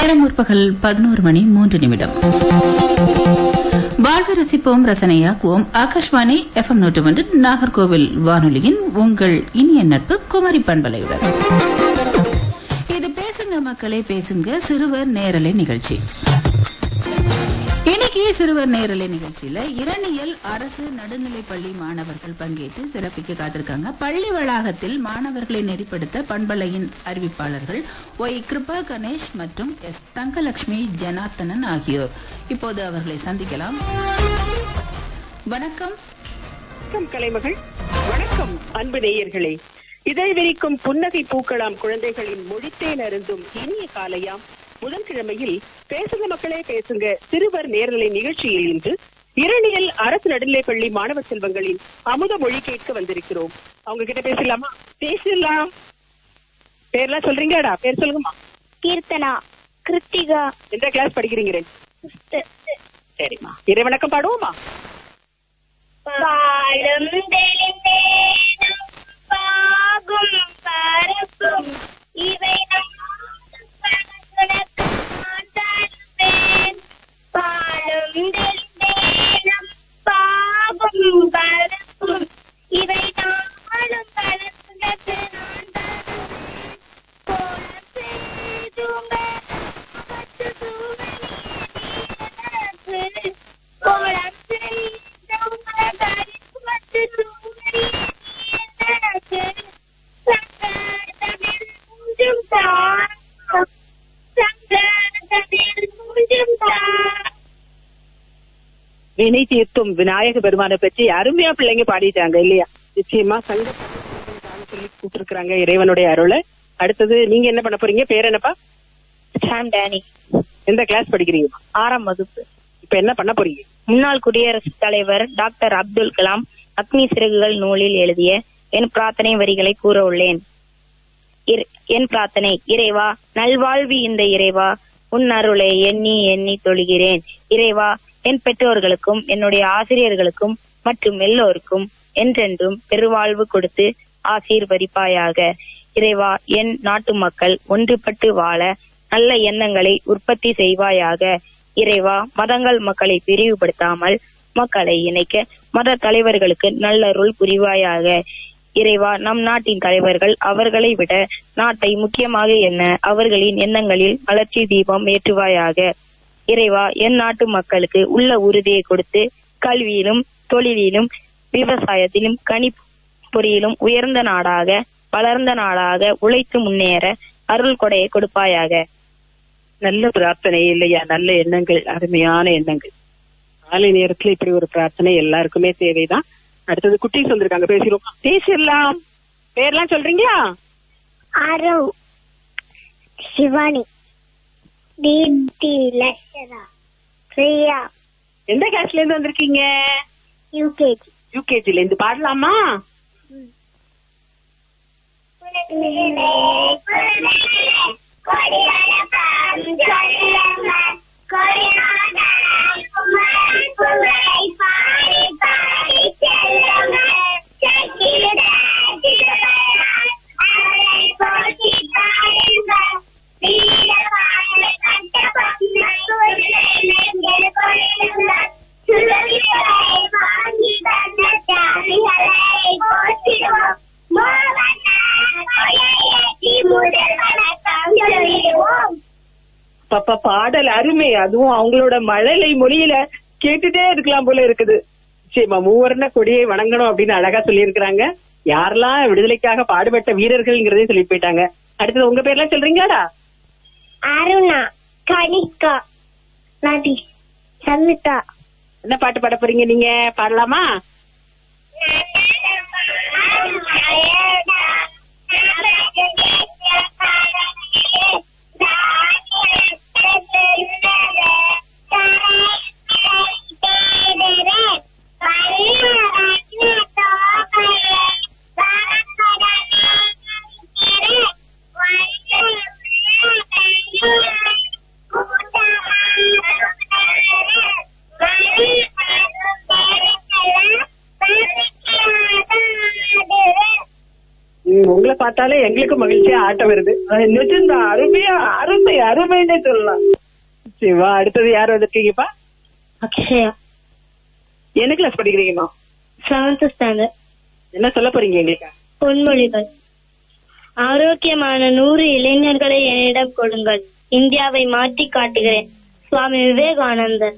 நேரம் முற்பகல் பதினோரு மணி மூன்று நிமிடம். வாழ்வு ரசிப்போம் ரசனையாக்குவோம் ஆகாஷ்வாணி எஃப் எம் நூற்று ஒன்று நாகர்கோவில் வானொலியின் உங்கள் இனிய நட்பு குமரி பண்பலையுடன். இது பேசுங்க மக்களே பேசுங்க சிறுவர் நேரலை நிகழ்ச்சி. இன்னைக்கு சிறுவர் நேரலை நிகழ்ச்சியில இரணியல் அரசு நடுநிலை பள்ளி மாணவர்கள் பங்கேற்று சிறப்பிக்க காத்திருக்காங்க. பள்ளி வளாகத்தில் மாணவர்களை நெறிப்படுத்த பண்பலையின் அறிவிப்பாளர்கள் ஒய் கிருபா கணேஷ் மற்றும் எஸ் தங்கலட்சுமி ஜனார்த்தனன் ஆகியோர். இப்போது அவர்களை சந்திக்கலாம். வணக்கம். வணக்கம் கலைமகள். வணக்கம் அன்பு நேயர்களே. இதழ் விரிக்கும் புன்னகை பூக்கலாம் குழந்தைகளின் மொழித்தேன் அருந்தும் இனிய காலையாம். புதன்கிழமையில் பேசுங்க மக்களே பேசுங்க. சிறுவர் நேர்நிலை நிகழ்ச்சியில் இன்று இரணியல் அரசு நடுநிலைப்பள்ளி மாணவ செல்வங்களின் அமுத மொழி கேட்க வந்திருக்கிறோம். அவங்க கிட்ட பேசலாமா? பேசலாம் பேர்லாம் சொல்றீங்கடா பேர் சொல்லுங்கம்மா. கீர்த்தனா கிருத்திகா. எந்த கிளாஸ் படிக்கிறீங்க சரிம்மா. இறை வணக்கம் பாடுவோமா தெளிந்தேனும் பாகும் பரப்பும் இவை உனக்கு പന്തലിടേണം പാപം പരത്തും ഇവ നാളും പരത്തുക வினை தீர்த்தும் விநாயக பெருமானை பற்றி அருமையா பிள்ளைங்க பாடிட்டாங்க இல்லையா? நிச்சயமா சங்க சொல்லி கூப்பிட்டுருக்காங்க இறைவனுடைய அருளை. அடுத்தது நீங்க என்ன பண்ண போறீங்க? பேர் என்னப்பா? சாம் டேனி எந்த கிளாஸ் படிக்கிறீங்க? ஆறாம் வகுப்பு. இப்ப என்ன பண்ண போறீங்க? முன்னாள் குடியரசுத் தலைவர் டாக்டர் அப்துல் கலாம் அக்னி சிறகுகள் நூலில் எழுதிய என் பிரார்த்தனை வரிகளை கூற உள்ளேன். என் பிரார்த்தனை இறைவா நல்வாழ்வி இந்த இறைவா உன் அருளை எண்ணி எண்ணி தொழுகிறேன். இறைவா என் பெற்றோர்களுக்கும் என்னுடைய ஆசிரியர்களுக்கும் மற்றும் எல்லோருக்கும் என்றென்றும் பெருவாழ்வு கொடுத்து ஆசீர்வதிப்பாயாக. இறைவா என் நாட்டு மக்கள் ஒன்றுபட்டு வாழ நல்ல எண்ணங்களை உற்பத்தி செய்வாயாக. இறைவா மதங்கள் மக்களை பிரிவுபடுத்தாமல் மக்களை இணைக்க மத தலைவர்களுக்கு நல்லருள் புரிவாயாக. இறைவா நம் நாட்டின் தலைவர்கள் அவர்களை விட நாட்டை முக்கியமாக என்ன அவர்களின் எண்ணங்களில் வளர்ச்சி தீபம் ஏற்றுவாயாக. இறைவா என் நாட்டு மக்களுக்கு உள்ள உறுதியை கொடுத்து கல்வியிலும் தொழிலிலும் விவசாயத்திலும் கணிப்பொறியிலும் உயர்ந்த நாடாக வளர்ந்த நாடாக உழைத்து முன்னேற அருள் கொடையை கொடுப்பாயாக. நல்ல பிரார்த்தனை இல்லையா? நல்ல எண்ணங்கள் அருமையான எண்ணங்கள். காலை நேரத்துல இப்படி ஒரு பிரார்த்தனை எல்லாருக்குமே தேவைதான். அடுத்தது குட்டீஸ் வந்திருக்காங்க பேசிடுவோம். பேசிடலாம். பேர்லாம் சொல்றீங்களா? அரவ் சிவானி தீப்தி லட்சணா பிரியா. எந்த கிளாஸ்ல இருந்து வந்திருக்கீங்க? யூகேஜி யூகேஜில இருந்து பாடலாமா? பாப்பா பாடல் அருமை அதுவும் அவங்களோட மழலை மொழியில கேட்டுட்டே இருக்கலாம் போல இருக்குது. நிச்சயமா மூவர்ண கொடியை வணங்கணும் அப்படின்னு அழகா சொல்லியிருக்கிறாங்க. யாரெல்லாம் விடுதலைக்காக பாடுபட்ட வீரர்கள்ங்கிறதையும் சொல்லி போயிட்டாங்க. அடுத்தது உங்க பேர்லாம் சொல்றீங்களாடா? அருணா கனிகா நதி சமிதா. என்ன பாட்டு பாட போறீங்க நீங்க? பாடலாமா? பார்த்தாலே எங்களுக்கு மகிழ்ச்சியா ஆட்டம் வருது. நிஜம்தான் அருமையா அருமை அருமைன்னு சொல்லலாம். சிவா அடுத்தது யார் வந்திருக்கீங்கப்பா? அக்ஷயா. என்ன கிளாஸ் படிக்கிறீங்கம்மா செவன்த் ஸ்டாண்டர்ட் என்ன சொல்ல போறீங்க எங்களுக்கு? பொன்மொழிகள். ஆரோக்கியமான நூறு இளைஞர்களை என்னிடம் கொடுங்கள். இந்தியாவை மாற்றி காட்டுகிறேன். சுவாமி விவேகானந்தர்.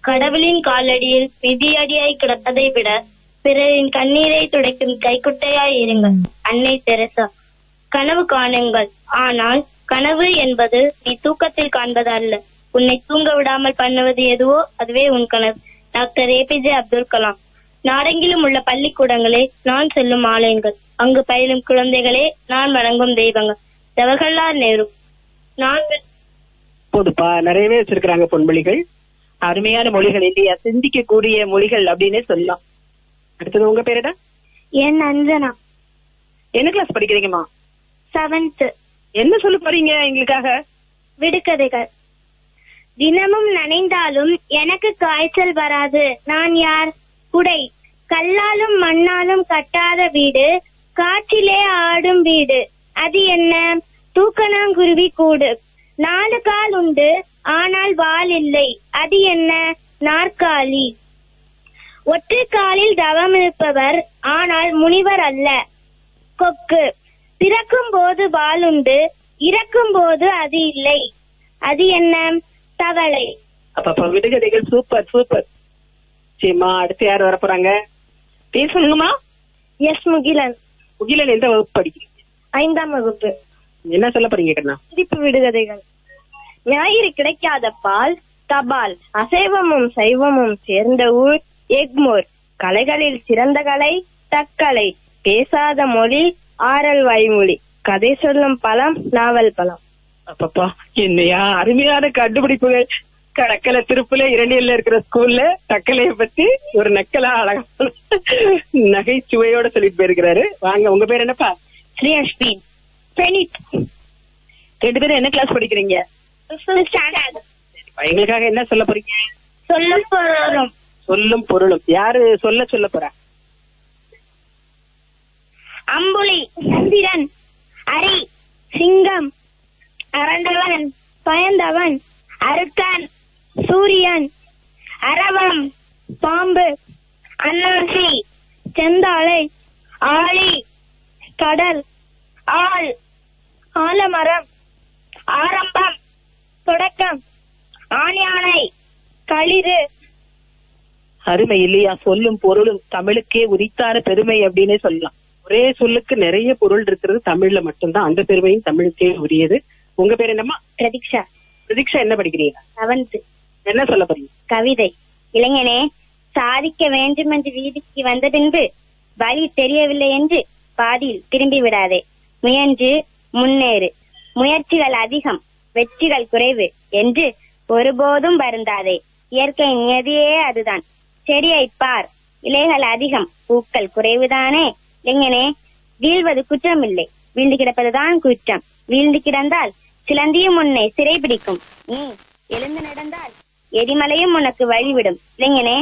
கடவுளின் காலடியில் மிதியடியாய் கிடப்பதை விட பிறரின் கண்ணீரை துடைக்கும் கைக்குட்டையாய் இருங்கள். அன்னை தெரசா. கனவு காணுங்கள். ஆனால் கனவு என்பது நீ தூக்கத்தில் காண்பது அல்ல. உன்னை தூங்க விடாமல் பண்ணுவது எதுவோ அதுவே உன் கனவு. Doctor APJ Abdul Kalam. நாடெங்கிலும் உள்ள பள்ளிக்கூடங்களே நான் செல்லும் ஆலயங்கள். அங்கு பயிலும் குழந்தைகளே நான் வணங்கும் தெய்வங்கள். ஜவஹர்லால் நேரு. நான் போதுப்பா நிறையவே வச்சிருக்கிறாங்க பொன்மொழிகள். அருமையான மொழிகள். இல்லையா சிந்திக்க கூடிய மொழிகள் அப்படின்னே சொல்லலாம். அடுத்தது உங்க பேருடா என் அஞ்சனா என்ன கிளாஸ் படிக்கிறீங்கம்மா? செவன்த் என்ன சொல்ல போறீங்க எங்களுக்காக? விடுகதைகள். தினமும் நனைந்தாலும் எனக்கு காய்ச்சல் வராது. நான் யார்? குடை. கல்லாலும் மண்ணாலும் கட்டாத வீடு. காற்றிலே ஆடும் வீடு. அது என்ன? தூக்கணாங்குருவி கூடு. நாலு கால் உண்டு ஆனால் வால் இல்லை. அது என்ன? நாற்காலி. ஒற்றை காலில் தவம் இருப்பவர் ஆனால் முனிவர் அல்ல. கொக்கு. பிறக்கும் போது வாளுண்டு இறக்கும் போது அது இல்லை. அது என்ன? தவளை. அப்ப விடுகதைகள் சூப்பர் சூப்பர் சரிம்மா அடுத்து யார் வர போறாங்க பேர் சொல்லுங்கம்மா எஸ் முகிலன். முகிலன் எந்த வகுப்பு படிக்கிறீங்க? ஐந்தாம் வகுப்பு. என்ன சொல்ல போறீங்க கண்ணா? சிரிப்பு விடுகதைகள். ஞாயிறு கிடைக்காத பால் தபால். அசைவமும் சைவமும் சேர்ந்த ஊர் எக்மோர். கலைகளில் சிறந்த கலை தக்கலை. பேசாத மொழி ஆரல் வாய்மொழி. கதை சொல்லும் பழம் நாவல் பழம். அப்பப்பா என்னையா அருமையான கண்டுபிடிப்புகள். கடக்கல திருப்புல இரண்டியல்ல இருக்கிற ஸ்கூல்ல தக்கலைய பத்தி ஒரு நக்கலா அழகா நகைச்சுவையோட சொல்லிட்டு போயிருக்கிறாரு. வாங்க உங்க பேர் என்னப்பா? ஸ்ரீ அஸ்வின் பெனிட். ரெண்டு பேரும் என்ன கிளாஸ் படிக்கிறீங்க? எங்களுக்காக என்ன சொல்ல போறீங்க? சொல்லும் பொருளும். சொல்லும் பொருளும். யாரு சொல்ல சொல்ல போறா? அம்புலி சந்திரன் அரி சிங்கம் அரண்டவன் பயந்தவன் அருக்கன் சூரியன் அரவம் பாம்பு அன்னாசி செந்தாழை ஆழி கடல் ஆள் ஆலமரம் ஆரம்பம் தொடக்கம் ஆணியானை களிறு. அருமை இல்லையா? சொல்லும் பொருளும் தமிழுக்கே உரித்தான பெருமை அப்படின்னே சொல்லலாம். ஒரே சொல்லுக்கு நிறைய பொருள் இருக்கிறது தமிழ்ல மட்டும்தான். அந்த பெருமையும் தமிழுக்கே உரியது. உங்க பேர் என்னம்மா? பிரதீக்ஷா. பிரதீக்ஷா என்ன படிக்கிறீங்க? செவன்த் என்ன சொல்ல போறீங்க? கவிதை. இளைஞனே சாதிக்க வேண்டும் என்று வீதிக்கு வந்த பின்பு வழி தெரியவில்லை என்று பாதியில் திரும்பி விடாதே. முயன்று முன்னேறு. முயற்சிகள் அதிகம் வெற்றிகள் குறைவு என்று ஒருபோதும் வருந்தாதே. இயற்கை நியதியே அதுதான். செடியை பார். இலைகள் அதிகம் பூக்கள் குறைவுதானே? எங்கனே? வீழ்வது குற்றமில்லை. வீழ்ந்து கிடப்பதுதான் குற்றம். வீழ்ந்து கிடந்தால் சிலந்தியும் உன்னை சிறை பிடிக்கும் நீ எழுந்து நடந்தால் எரிமலையும் உனக்கு வழிவிடும். இளைஞனே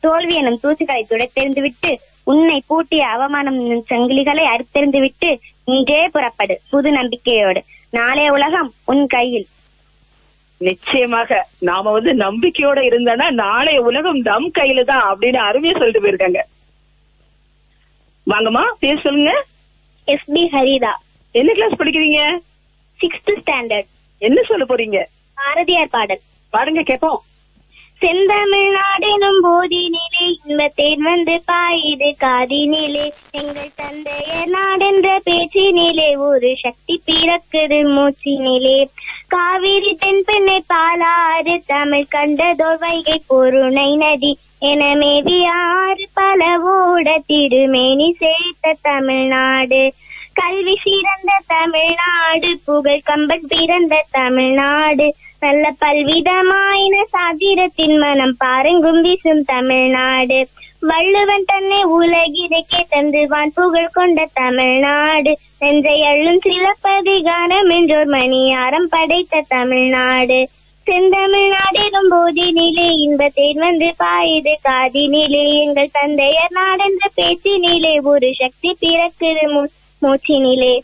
தோல்வி எனும் தூசுகளை துடைத்தெறிந்து விட்டு உன்னை பூட்டிய அவமானம் சங்கிலிகளை அறுத்தெறிந்து விட்டு இன்றே புறப்படு புது நம்பிக்கையோடு. நாளைய உலகம் உன் கையில். நிச்சயமாக. நாம வந்து நம்பிக்கையோட இருந்தோம்னா நாளைய உலகம் நம் கையில தான் அப்படின்னு அருமையா சொல்லிட்டு போயிருக்காங்க. வாங்கம்மா பேர் சொல்லுங்க. S P Haritha. என்ன கிளாஸ் படிக்கிறீங்க? சிக்ஸ்த் ஸ்டாண்டர்ட் என்ன சொல்ல போறீங்க? பாரதியார் பாடல். பாடுங்க கேப்போம். செந்தமிழ்நாடெனும் போதினிலே இன்பத்தேன் வந்து பாயுது காதினிலே. எங்கள் தந்தையர் நாடென்ற பேச்சினிலே ஒரு சக்தி பிறக்குது மூச்சினிலே. காவிரி தென்பெண்ணை பாலாறு தமிழ் கண்டதோர் வைகை பொருணை நதி. என மேவி ஆறு பல ஓட திருமேனி சேர்த்த தமிழ்நாடு. கல்வி சிறந்த தமிழ்நாடு புகழ் கம்பன் பிறந்த தமிழ்நாடு. நல்ல பல்விதமாயின சாதிரத்தின் மனம் பாருங்கும் வீசும் தமிழ்நாடு. வள்ளுவன் தன்னை உலகிற்கே தந்துவான் புகழ் கொண்ட தமிழ்நாடு. நெஞ்சை அள்ளும் சிலப்பதிகாரம் என்றோர் மணியாரம் படைத்த தமிழ்நாடு. செந்தமிழ்நாடெனும் போதினிலே இன்பத்தேன் வந்து பாயுது காதினிலே. எங்கள் தந்தையர் நாடென்ற பேச்சினிலே ஒரு சக்தி பிறக்குது மூச்சினிலே.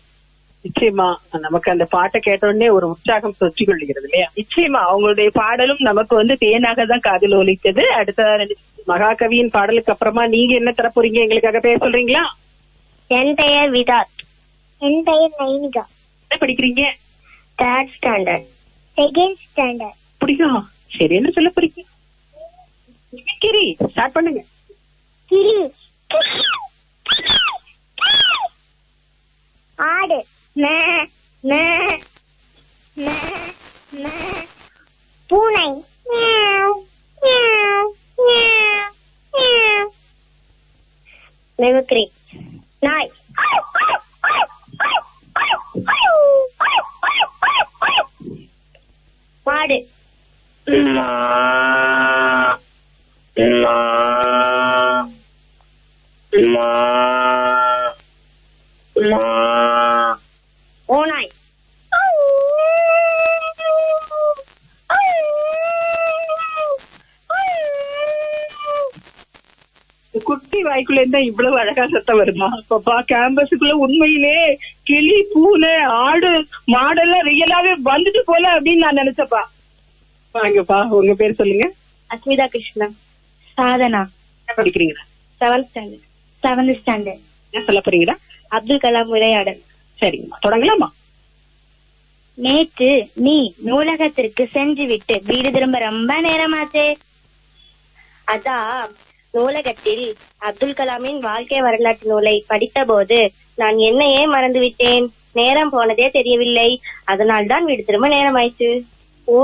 நிச்சயமா நமக்கு அந்த பாட்டை கேட்ட உடனே ஒரு உற்சாகம் தொற்றி கொள்கிறது இல்லையா? நிச்சயமா அவங்களுடைய பாடலும் நமக்கு வந்து தேனாக தான் காதில் ஒலித்தது. அடுத்த மகாகவியின் பாடலுக்கு அப்புறமா நீங்க என்ன தர போறீங்க எங்களுக்காக பேச சொல்றீங்களா? என் பெயர் விதாத் என் பெயர் நைனிகா என்ன படிக்கிறீங்க? தேர்ட் ஸ்டாண்டர்ட் செகண்ட் ஸ்டாண்டர்ட் பிடிக்கும் சரி என்ன சொல்ல போறீங்க. கிரி ஸ்டார்ட் பண்ணுங்க. கிளி ஆடு. மே மே மே மே. பூனை. மிமிக்ரி. நாய். 我的。妈 வாய்க்குள்ள இருந்தா இவ்வளவு அழகா சத்தம் வருமா? பாப்பா கேம்பஸுக்குள்ள உண்மையிலே கிளி பூனை ஆடு மாடெல்லாம் ரியலாவே வந்துட்டு போல அப்படின்னு நான் நினைச்சப்பா வாங்கப்பா உங்க பேர் சொல்லுங்க. அஸ்மிதா கிருஷ்ணா. சாதனா. என்ன படிக்கிறீங்க செவன்த் ஸ்டாண்டர்ட் செவன்த் ஸ்டாண்டர்ட் என்ன சொல்ல போறீங்களா? அப்துல் கலாம் உரையாடல். சரிங்கம்மா தொடங்கலாமா? நேற்று நீ நூலகத்திற்கு சென்று விட்டு வீடு திரும்ப ரொம்ப நேரமாச்சே. அதான் நூலகத்தில் அப்துல் கலாமின் வாழ்க்கை வரலாற்று நூலை படித்தபோது நான் என்னையே மறந்து விட்டேன் நேரம் போனதே தெரியவில்லை. அதனால்தான் வீடு திரும்ப நேரம் ஆயிச்சு ஓ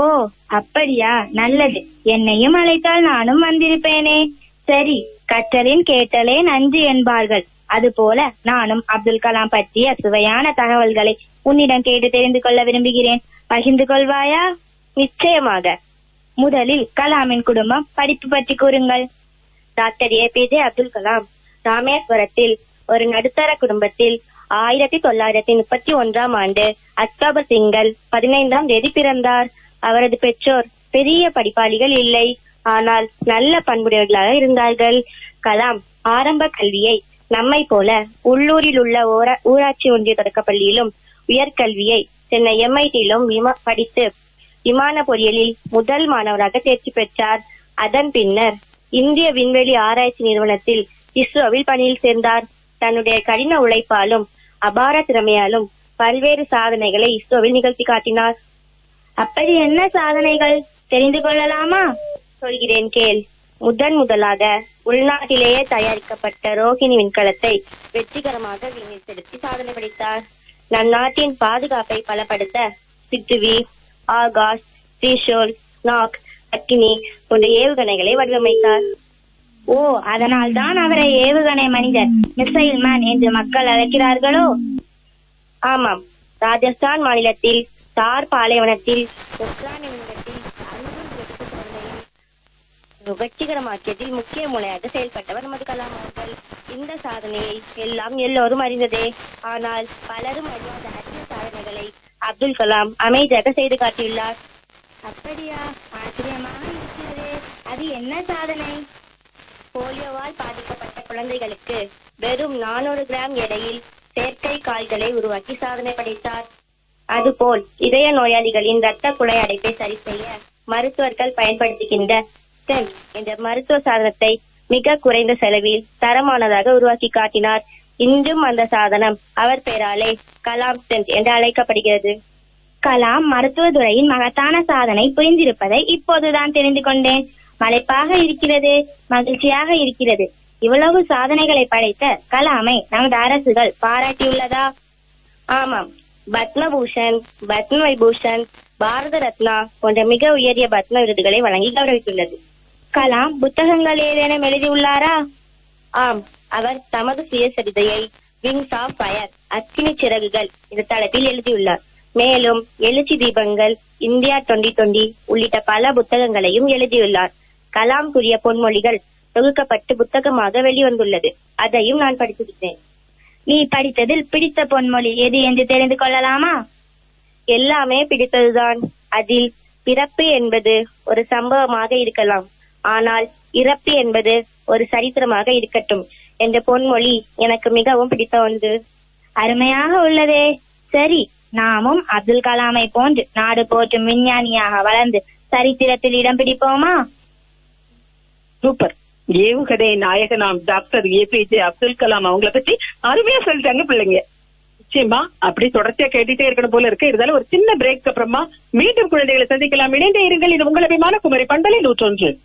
அப்படியா? நல்லது. என்னையும் அழைத்தால் நானும் வந்திருப்பேனே. சரி கற்றலின் கேட்டலே நன்றி என்பார்கள். அதுபோல நானும் அப்துல் கலாம் பற்றிய சுவையான தகவல்களை உன்னிடம் கேட்டு தெரிந்து கொள்ள விரும்புகிறேன். பகிர்ந்து கொள்வாயா? நிச்சயமாக. முதலில் கலாமின் குடும்பம் படிப்பு பற்றி கூறுங்கள். Doctor A P J Abdul Kalam ராமேஸ்வரத்தில் ஒரு நடுத்தர குடும்பத்தில் ஆயிரத்தி தொள்ளாயிரத்தி முப்பத்தி ஒன்றாம் ஆண்டு அக்டோபர் திங்கள் பதினைந்தாம் தேதி பிறந்தார். அவரது பெற்றோர் பெரிய படிப்பாளிகள் இல்லை. ஆனால் நல்ல பண்புடையவர்களாக இருந்தார்கள். கலாம் ஆரம்ப கல்வியை நம்மை போல உள்ளூரில் உள்ள ஊராட்சி ஒன்றிய தொடக்கப்பள்ளியிலும் உயர்கல்வியை சென்னை எம்ஐடியிலும் படித்து விமான பொறியியலில் முதல் மாணவராக தேர்ச்சி பெற்றார். அதன் பின்னர் இந்திய விண்வெளி ஆராய்ச்சி நிறுவனத்தில் இஸ்ரோவில் பணியில் சேர்ந்தார். தன்னுடைய கடின உழைப்பாலும் அபார திறமையாலும் பல்வேறு சாதனைகளை இஸ்ரோவில் நிகழ்த்தி காட்டினார். அப்படி என்ன சாதனைகள்? தெரிந்து கொள்ளலாமா? சொல்கிறேன் கேள். முதன் முதலாக உள்நாட்டிலேயே தயாரிக்கப்பட்ட ரோஹிணி விண்கலத்தை வெற்றிகரமாக விண்ணில் செலுத்தி சாதனை படைத்தார். நம் நாட்டின் பாதுகாப்பை பலப்படுத்த சித்துவி ஆகாஷ் திரிஷோல் நாக் அக்கினி போன்ற ஏவுகணைகளை வடிவமைத்தார். ஓ அதனால் தான் அவரை ஏவுகணை மனிதர் மிசைல் மேன் என்று மக்கள் அழைக்கிறார்களோ? ஆமாம். ராஜஸ்தான் மாநிலத்தில் தார் பாலைவனத்தில் வெற்றிகரமாக்கியதில் முக்கிய முனையாக செயல்பட்டவர் நமது கலாம் அவர்கள். இந்த சாதனையை எல்லாம் எல்லோரும் அறிந்ததே. ஆனால் பலரும் அறியாத அரிய சாதனைகளை அப்துல் கலாம் அமைதியாக செய்து காட்டியுள்ளார். அப்படியா? ஆச்சரியமாக இருக்கிறது அது என்ன சாதனை? போலியோவால் பாதிக்கப்பட்ட குழந்தைகளுக்கு வெறும் நானூறு கிராம் எடையில் செயற்கை கால்களை உருவாக்கி சாதனை படைத்தார். அதுபோல் இதய நோயாளிகளின் ரத்த குழை அடைப்பை சரி செய்ய மருத்துவர்கள் பயன்படுத்துகின்ற ஸ்டென்ட் என்ற மருத்துவ சாதனத்தை மிக குறைந்த செலவில் தரமானதாக உருவாக்கி காட்டினார். இன்றும் அந்த சாதனம் அவர் பெயராலே கலாம் ஸ்டென்ட் என்று அழைக்கப்படுகிறது. கலாம் மருத்துவத்துறையின் மகத்தான சாதனை புரிந்திருப்பதை இப்போதுதான் தெரிந்து கொண்டேன். மலைப்பாக இருக்கிறது மகிழ்ச்சியாக இருக்கிறது. இவ்வளவு சாதனைகளை படைத்த கலாமை நமது அரசுகள் பாராட்டியுள்ளதா? ஆமாம். பத்மபூஷன் பத்ம விபூஷன் பாரத ரத்னா போன்ற மிக உயரிய பத்ம விருதுகளை வழங்கி கௌரவித்துள்ளது. கலாம் புத்தகங்கள் ஏதேனும் எழுதியுள்ளாரா? ஆம். அவர் தமது சுயசரிதையை விங்ஸ் ஆஃப் ஃபயர் அக்கினி சிறகுகள் இந்த தளத்தில் எழுதியுள்ளார். மேலும் எழுச்சி தீபங்கள் இந்தியா தொண்டி தொண்டி உள்ளிட்ட பல புத்தகங்களையும் எழுதியுள்ளார். கலாம் கூறிய பொன்மொழிகள் தொகுக்கப்பட்டு புத்தகமாக வெளிவந்துள்ளது. அதையும் நான் படித்திருக்கிறேன் நீ படித்ததில் பிடித்த பொன்மொழி எது என்று தெரிந்து கொள்ளலாமா? எல்லாமே பிடித்ததுதான். அதில் பிறப்பு என்பது ஒரு சம்பவமாக இருக்கலாம். ஆனால் இறப்பு என்பது ஒரு சரித்திரமாக இருக்கட்டும் என்ற பொன்மொழி எனக்கு மிகவும் பிடித்த ஒன்று. அருமையாக உள்ளதே. சரி. நாமும் அப்துல் கலாமை போன்று நாடு போற்றும் விஞ்ஞானியாக வளர்ந்து சரித்திரத்தில் இடம் பிடிப்போமா? சூப்பர். ஏவுகதை நாயகனாம் டாக்டர் ஏபிஜே அப்துல் கலாம் அவங்கள பத்தி அருமையா சொல்லிட்டாங்க பிள்ளைங்க. நிச்சயமா அப்படி தொடர்ச்சியா கேட்டுட்டே இருக்கணும் போல இருக்கு. இருந்தாலும் ஒரு சின்ன பிரேக் அப்புறமா மீண்டும் குழந்தைகளை சந்திக்கலாம். இணைந்தே இருங்கள். இது உங்கள் அபிமான குமரி பண்டலை நூற்றொன்று.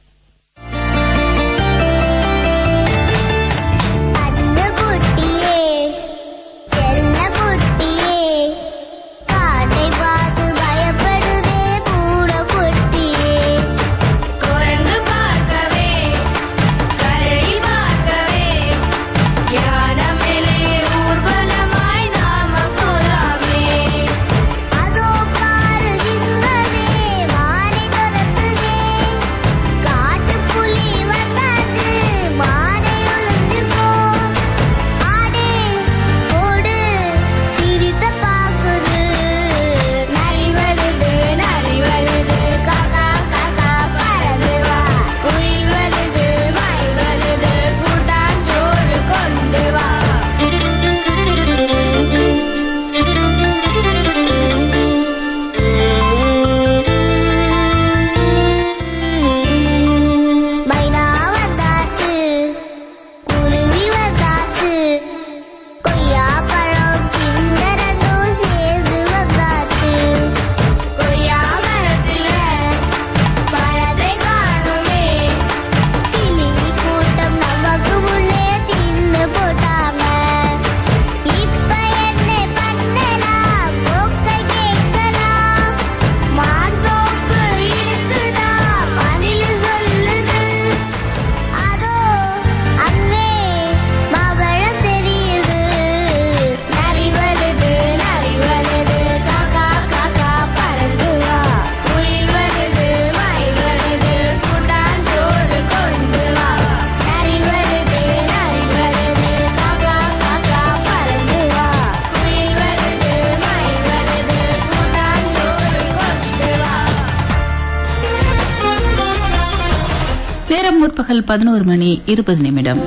நேரம் பதினோரு மணி இருபது நிமிடம்.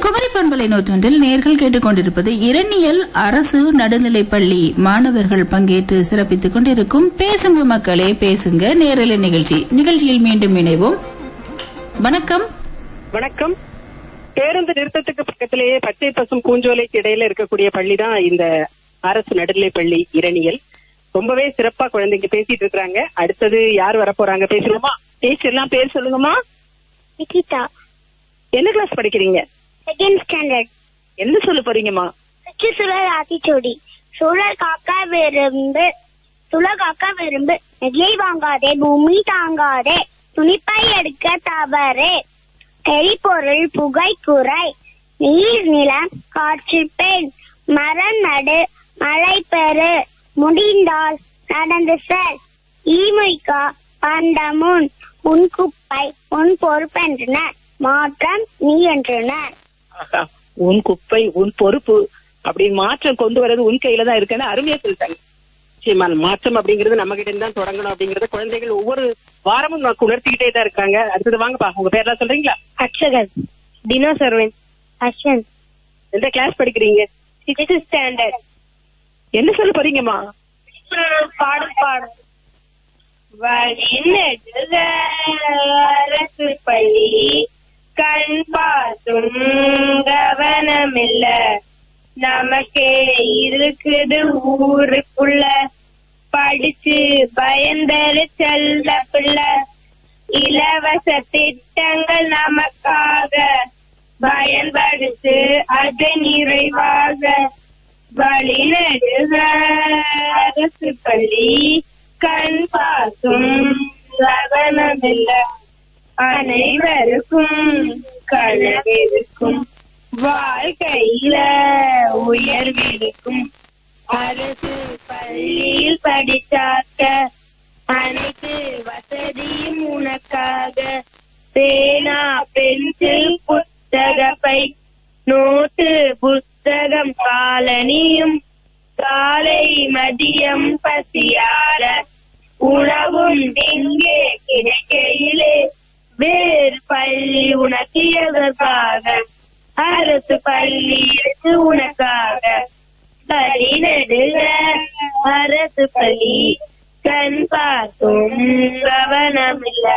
குமரி பண்பலை நூற்றொன்றில் நேர்கள் கேட்டுக்கொண்டிருப்பது இரணியல் அரசு நடுநிலைப்பள்ளி மாணவர்கள் பங்கேற்று சிறப்பித்துக் கொண்டிருக்கும் பேசுங்க மக்களே பேசுங்க நேரலை நிகழ்ச்சி. நிகழ்ச்சியில் மீண்டும் இணைவோம். வணக்கம். வணக்கம். பேருந்து நிறுத்தத்துக்கு பக்கத்திலேயே பச்சை பசும் பூஞ்சோலைக்கு இடையில இருக்கக்கூடிய பள்ளி தான் இந்த அரசு நடுநிலை பள்ளி இரணியல். ரொம்பவே சிறப்பா குழந்தைங்க பேசிட்டு இருக்காங்க அடுத்தது யார் வர போறாங்க பேசலாமா பேசலாம் பேர் சொல்லுங்கம்மா. நிகிதா. என்ன கிளாஸ் படிக்கிறீங்க? செகண்ட் ஸ்டாண்டர்ட் என்ன சொல்ல போறீங்கம்மா? சுற்றுச்சூழல் ஆத்திச்சூடி சூழல் காக்க விரும்பு சுழல் காக்க விரும்பு. நெகிழி வாங்காதே பூமி தாங்காதே. துணிப்பை எடுக்க தவறு. எரிபொருள் புகை குறை. நீர் நிலம் காற்று பெண். மரம் நடு மழை பெறு. முடிந்தால் நடந்து செல். ஈமைக்கா பண்டமுன். உன் குப்பை உன் பொறுப்பென்றனர் மாற்றம் நீ என்றனர். உன் குப்பை உன் பொறுப்பு அப்படின்னு மாற்றம் கொண்டு வர்றது உன் கையில தான் இருக்குன்னு அருமையா சொல்லிட்டாங்க. நிச்சயமா மாற்றம் அப்படிங்கிறது நம்ம கிட்ட இருந்து தான் தொடங்கணும் அப்படிங்கறத குழந்தைகள் ஒவ்வொரு வாரமும் நமக்கு உணர்த்திக்கிட்டே தான் இருக்காங்க. அடுத்தது வாங்கப்பா உங்க பேர்லாம் சொல்றீங்களா? அக்ஷகன் தினோ சர்வன் அஸ்வன் எந்த கிளாஸ் படிக்கிறீங்க? சிக்ஸ்த் ஸ்டாண்டர்ட் என்ன சொல்ல போறீங்கம்மா? பாடும் பாடும் வழிநெடுக அரசு பள்ளி கண் பார்த்தும் கவனமில்ல. நமக்கே இருக்குது ஊருக்குள்ள. படிச்சு பயந்தரு செல்ல பிள்ளை. இலவச திட்டங்கள் நமக்காக. பயன்படுத்து அது நிறைவாக. வழிநடுக அரசு பள்ளி கண் பார்க்கும் கவனமில்ல அனைவருக்கும் கனவிருக்கும். வாழ்க்கையில உயர்விருக்கும். அரசு பள்ளியில் படித்தாக்க அனைத்து வசதியும் உனக்காக. பேனா பென்சில் புத்தக பை நோட்டு புத்தகம் காலனியும் காலை மதியம் பசியார உணவும் எங்கே கிடைக்கையிலே. வேறு பள்ளி உனக்கு எதற்காக அரசு பள்ளி இருக்கு உனக்காக படிநடுக அரசு பள்ளி கண் பார்த்தும் கவனமில்ல.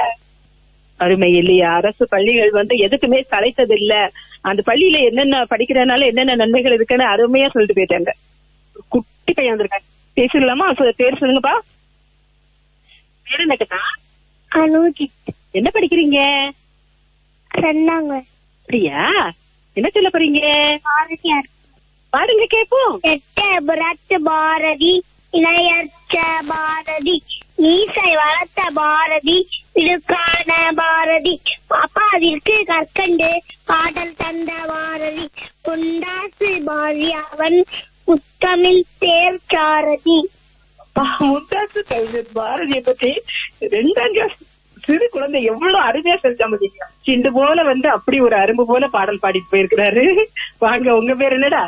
அருமை இல்லையா? அரசு பள்ளிகள் வந்து எதுக்குமே தலைத்தது இல்ல அந்த பள்ளியில என்னென்ன படிக்கிறதுனால என்னென்ன நன்மைகள் இருக்குன்னு அருமையா சொல்லிட்டு போயிட்டாங்க. குட்டி பையன் வந்திருக்காங்க பேசிடலாமா? பேர் சொல்லுங்கப்பா. பேர் என்னக்கா அனுஜித். என்ன படிக்கிறீங்க? சொன்னாங்க அப்படியா? என்ன சொல்ல போறீங்க? பாடுங்க கேப்போம். எட்ட பாரதி இளையற்ற பாரதி மீசை வளர்த்த பாரதி இடுக்கான பாரதி. பாப்பாவிற்கு கற்கண்டு பாடல் தந்த பாரதி. குண்டாசு பாரதி அவன் முத்தமிழ் தேர் சாரதி. முந்தாசு கவிஞர் பாரதியை பத்தி ரெண்டாம் கிளாஸ் சிறு குழந்தை எவ்வளவு அருமையா செஞ்சா முடியும் சிண்டு போல வந்து அப்படி ஒரு அரும்பு போல பாடல் பாடிட்டு போயிருக்கிறாரு. வாங்க உங்க பேர் என்னடா?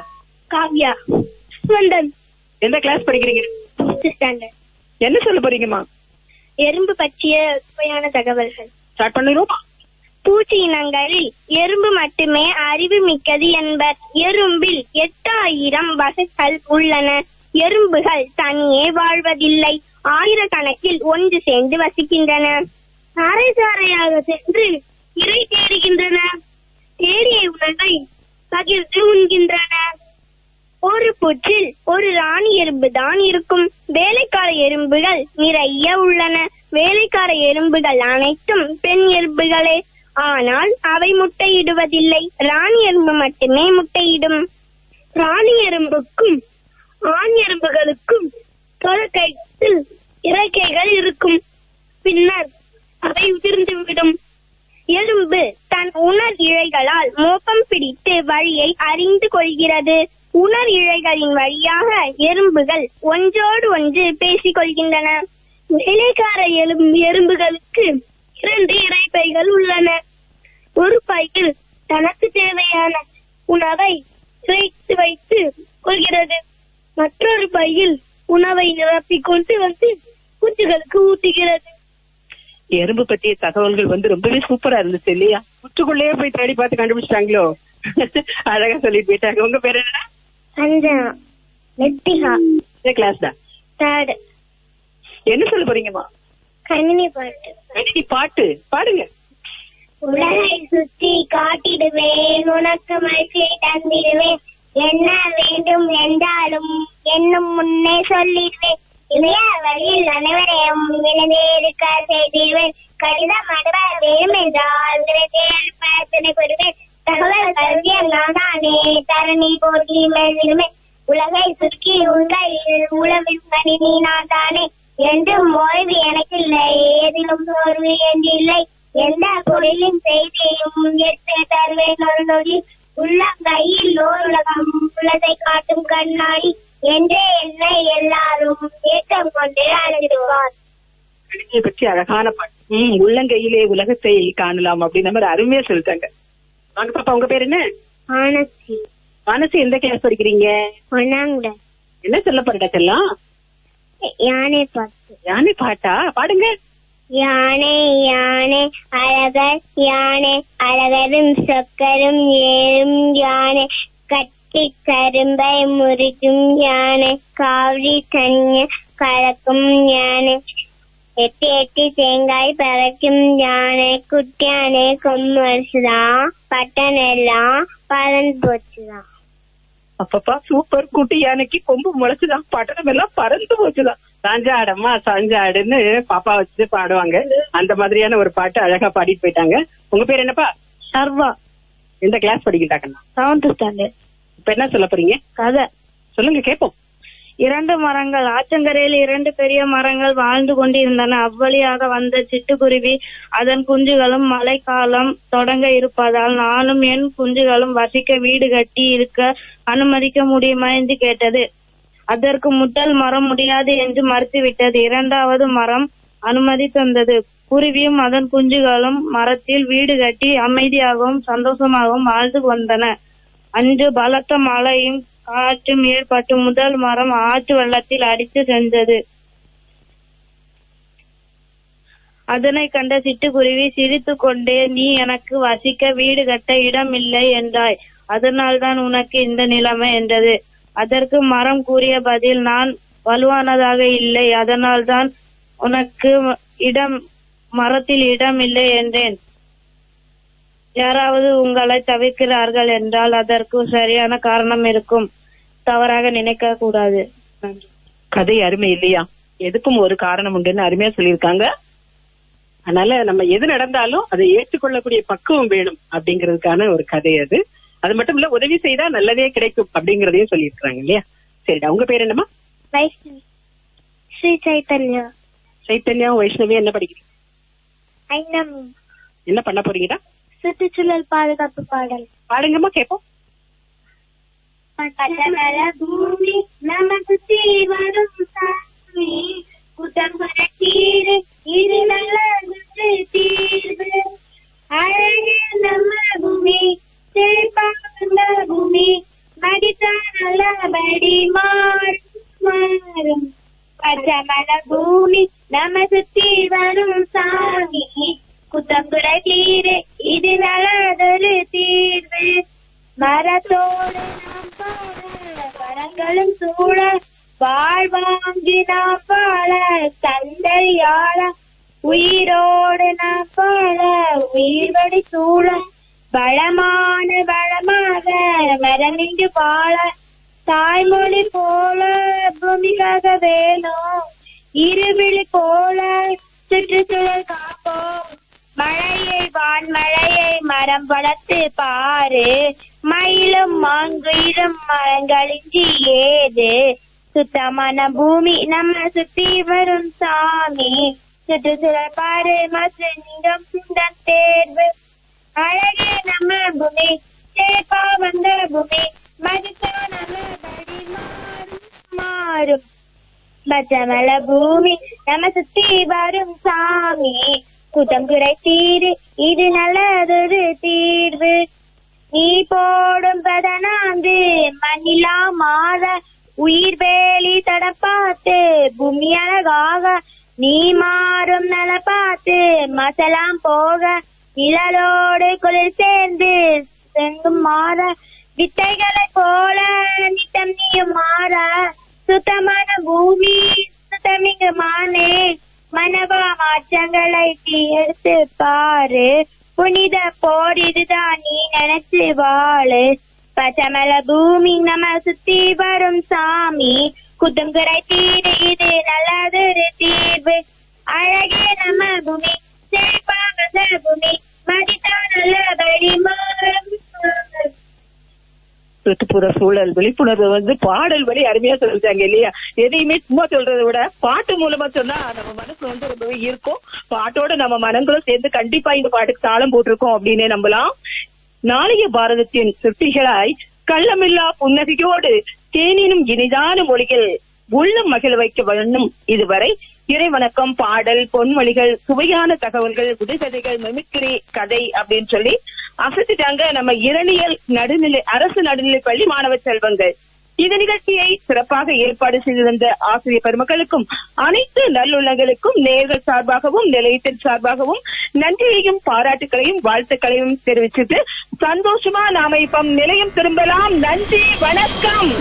காவ்யா. சுவந்தன் எந்த கிளாஸ் படிக்கிறீங்க? என்ன சொல்ல போறீங்கம்மா? எறும்பு பற்றிய சுவையான தகவல்கள். ஸ்டார்ட் பண்ணிடுவோமா. பூச்சி இனங்களில் எறும்பு மட்டுமே அறிவு மிக்கது என்பர். எறும்பில் எட்டாயிரம் வகைகள் உள்ளன. எறும்புகள் தனியே வாழ்வதில்லை. ஆயிரக்கணக்கில் ஒன்று சேர்ந்து வசிக்கின்றன. அரை சாரையாக சென்று இறை தேடுகின்றன. தேடிய உணவை பகிர்ந்து உண்கின்றன. ஒரு புற்றில் ஒரு ராணி எறும்பு தான் இருக்கும். வேலைக்கார எறும்புகள் நிறைய உள்ளன. வேலைக்கார எறும்புகள் அனைத்தும் பெண் எறும்புகளே. ஆனால் அவை முட்டையிடுவதில்லை. ராணி எறும்பு மட்டுமே முட்டையிடும். ராணி எறும்புக்கும் ஆண் எறும்புகளுக்கும் தொடக்கையில் இறக்கைகள் இருக்கும். பின்னர் அவை உதிர்ந்துவிடும். எறும்பு தன் உணர் இழைகளால் மோப்பம் பிடித்து வழியை அறிந்து கொள்கிறது. உணர் இழைகளின் வழியாக எறும்புகள் ஒன்றோடு ஒன்று பேசிக் கொள்கின்றன வேலைக்கார எலும் எறும்புகளுக்கு இரண்டு இறைப்பைகள் உள்ளன. ஒரு பையில் தனக்கு தேவையான உணவை வைத்து வைத்து கொள்கிறது. மற்றொரு பையில் உணவை நிரப்பிக் கொண்டு வந்து குஞ்சுகளுக்கு ஊட்டுகிறது. எறும்பு பற்றிய தகவல்கள் வந்து ரொம்பவே சூப்பரா இருந்துச்சு இல்லையா? புற்றுக்குள்ளேயே போய் தேடி பார்த்து கண்டுபிடிச்சிட்டாங்களோ? அழகா சொல்லிட்டு போயிட்டாங்க. உங்க பேர் என்னடா? சஞ்சனா கிளாஸ் தான் என்ன சொல்ல போறீங்கம்மா? கணினி பாட்டு. கணினி பாட்டு. பாடுங்க. உலகை சுற்றி காட்டிடுவேன். உனக்கு மகிழ்ச்சியை தந்திடுவேன். அழகான பாட்டு உள்ளங்கையிலே உலகத்தை காணலாம் அப்படின்னு மாதிரி அருமையா சொல்லிட்டாங்க. வாங்க பாப்பா உங்க பேர் என்ன? மனசு எந்த கிளாஸ் படிக்கிறீங்க? என்ன சொல்ல செல்லம் யானை பார்த்து யானை பாட்டா? பாடுங்க. யானை யானை அழகர் யானை அழகரும் சொக்கரும் ஏறும் யானை கட்டி கரும்பை முறிக்கும் யானை காவடி கண்ண கலக்கும் யானை. எட்டி எட்டி தேங்காய் பறக்கும் யானை குட்டி யானை கொம்பு வச்சுதான் பட்டன் எல்லாம் பறந்து போச்சுதான் அப்பப்பா சூப்பர் குட்டி யானைக்கு கொம்பு முளைச்சுதான் பட்டணம் எல்லாம் பறந்து போச்சுதான் சாஞ்சாடம்மா சாஞ்சாடுன்னு பாப்பா வச்சு பாடுவாங்க அந்த மாதிரியான ஒரு பாட்டு அழகா பாடிட்டு போயிட்டாங்க உங்க பேர் என்னப்பா சர்வா எந்த கிளாஸ் படிக்கிட்டாக்கண்ணா செவன்த் ஸ்டாண்டர்ட் இப்ப என்ன சொல்ல போறீங்க கதை சொல்லுங்க கேப்போம் இரண்டு மரங்கள் ஆற்றங்கரையில் இரண்டு பெரிய மரங்கள் வாழ்ந்து கொண்டிருந்தன. அவ்வழியாக வந்த சிட்டுக்குருவி அதன் குஞ்சுகளும் மழைக்காலம் தொடங்க இருப்பதால் நானும் என் குஞ்சுகளும் வசிக்க வீடு கட்டி இருக்க அனுமதிக்க முடியுமா என்று கேட்டது. அதற்கு முதல் மரம் முடியாது என்று மறுத்துவிட்டது. இரண்டாவது மரம் அனுமதி தந்தது. குருவியும் அதன் குஞ்சுகளும் மரத்தில் வீடு கட்டி அமைதியாகவும் சந்தோஷமாகவும் வாழ்ந்து வந்தன. அன்று பலத்த மழையும் காற்றும் ஏற்பட்டு முதல் மரம் ஆற்று வெள்ளத்தில் அடித்து சென்றது. அதனை கண்ட சிட்டுக்குருவி சிரித்துக் கொண்டே நீ எனக்கு வசிக்க வீடு கட்ட இடம் இல்லை என்றாய். அதனால்தான் உனக்கு இந்த நிலைமை என்றது. அதற்கு மரம் கூறிய பதில் நான் வலுவானதாக இல்லை. அதனால்தான் உனக்கு இடம் மரத்தில் இடம் இல்லை என்றேன். யாராவது உங்களை தவிர்க்கிறார்கள் என்றால் அதற்கு சரியான காரணம் இருக்கும். தவறாக நினைக்க கூடாது. கதை அருமை இல்லையா? எதுக்கும் ஒரு காரணம் உண்டுன்னு அருமையா சொல்லியிருக்காங்க. அதனால நம்ம எது நடந்தாலும் அதை ஏற்றுக்கொள்ளக்கூடிய பக்குவம் வேணும் அப்படிங்கிறதுக்கான ஒரு கதை அது. அது மட்டும் இல்ல உதவி செய்தா நல்லதே கிடைக்கும் அப்படிங்கறதையும் சொல்லியிருக்காங்க இல்லையா? சரிடா உங்க பேர் என்னம்மா? வைஷ்ணவி. ஸ்ரீ சைத்தன்யா. சைத்தன்யா வைஷ்ணவி என்ன படிக்கிறீங்க? என்ன பண்ண போறீங்கடா? சுற்றுச்சூழல் பாதுகாப்பு பாடல். பாடுங்கம்மா கேப்போம். பட்டமல பூமி நம்ம சுத்தி வரும் சாமி. குற்றம் பரத்தீரு இது நல்ல தீர்வு. அழகு நம்ம பூமி செழிப்பான பூமி. மடித்தா நல்லபடி மாறும் மாறும். பச்சமல பூமி நம்ம சுத்தி வரும் சாமி. குத்தம் குறை இது நல்லதொரு தீர்வு. மரத்தோடு நாம் பாட மரங்களும் சூழ வாழ்வாங்கி நாம் வாழ தந்தையாள உயிரோடு நாம் வாழ உயிர்வடி சூழ வளமான வளமாக மரணின்று வாழ. தாய்மொழி போல பூமிக்காக வேணும் இருவிழி போல சுற்றுச்சூழல் காப்போம். மழையை வான்மழையை மரம் வளர்த்து பாரு. மயிலும் மாங்குயிலும் மரங்களின்றி ஏது. சுத்தமான பூமி நம்ம சுத்தி வரும் சாமி. சுற்றுச்சூழல் பாரு மசு நிறம் சிந்தன் தேர்வு. அழகே நம்ம பூமி சேப்பா வந்த பூமி. மதித்தா நம்ம படி மாறும் மாறும். பச்சமல பூமி நம்ம சுத்தி வரும் சாமி. குத்தம் குறை தீரு இது நல்லதொரு தீர்வு. நீ போடும் பதனாந்து மண்ணிலா மாத உயிர் ஊழல் விழிப்புணர்வு வந்து பாடல் வழி அருமையா சொல்லிட்டாங்க இல்லையா? எதையுமே சும்மா சொல்றதை விட பாட்டு மூலமா சொன்னா நம்ம மனசு வந்து ரொம்பவே இருக்கும் பாட்டோட நம்ம மனங்களும் சேர்ந்து கண்டிப்பா இந்த பாட்டுக்கு தாளம் போட்டிருக்கோம் அப்படின்னு நம்பலாம். நாளைய பாரதத்தின் சிற்பிகளாய் கள்ளமில்லா புன்னகையோடு தேனினும் இனிதான மொழிகள் உள்ளம் மகிழ வைக்க வேண்டும் இதுவரை. இறைவணக்கம் பாடல் பொன்மொழிகள் சுவையான தகவல்கள் புதுகதைகள் மிமிக்ரி கதை அப்படின்னு சொல்லி அசத்திட்டாங்க நம்ம இரணியல் நடுநிலை அரசு நடுநிலை பள்ளி மாணவ செல்வங்கள். இந்த நிகழ்ச்சியை சிறப்பாக ஏற்பாடு செய்திருந்த ஆசிரியர் பெருமக்களுக்கும் அனைத்து நல்லுள்ளங்களுக்கும் நேர்கள் சார்பாகவும் நிலையத்தின் சார்பாகவும் நன்றியையும் பாராட்டுகளையும் வாழ்த்துக்களையும் தெரிவிச்சுட்டு சந்தோஷமா நாம இப்ப நிலையம் திரும்பலாம். நன்றி வணக்கம்.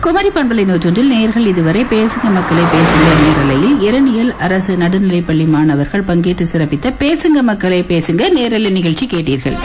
குமரி பண்பலை நூற்றொன்றில் நேர்கள் இதுவரை பேசுங்க மக்களை பேசுங்க நேரலையில் இரணியல் அரசு நடுநிலைப்பள்ளி மாணவர்கள் பங்கேற்று சிறப்பித்த பேசுங்க மக்களை பேசுங்க நேரலை நிகழ்ச்சி கேட்டீர்கள்.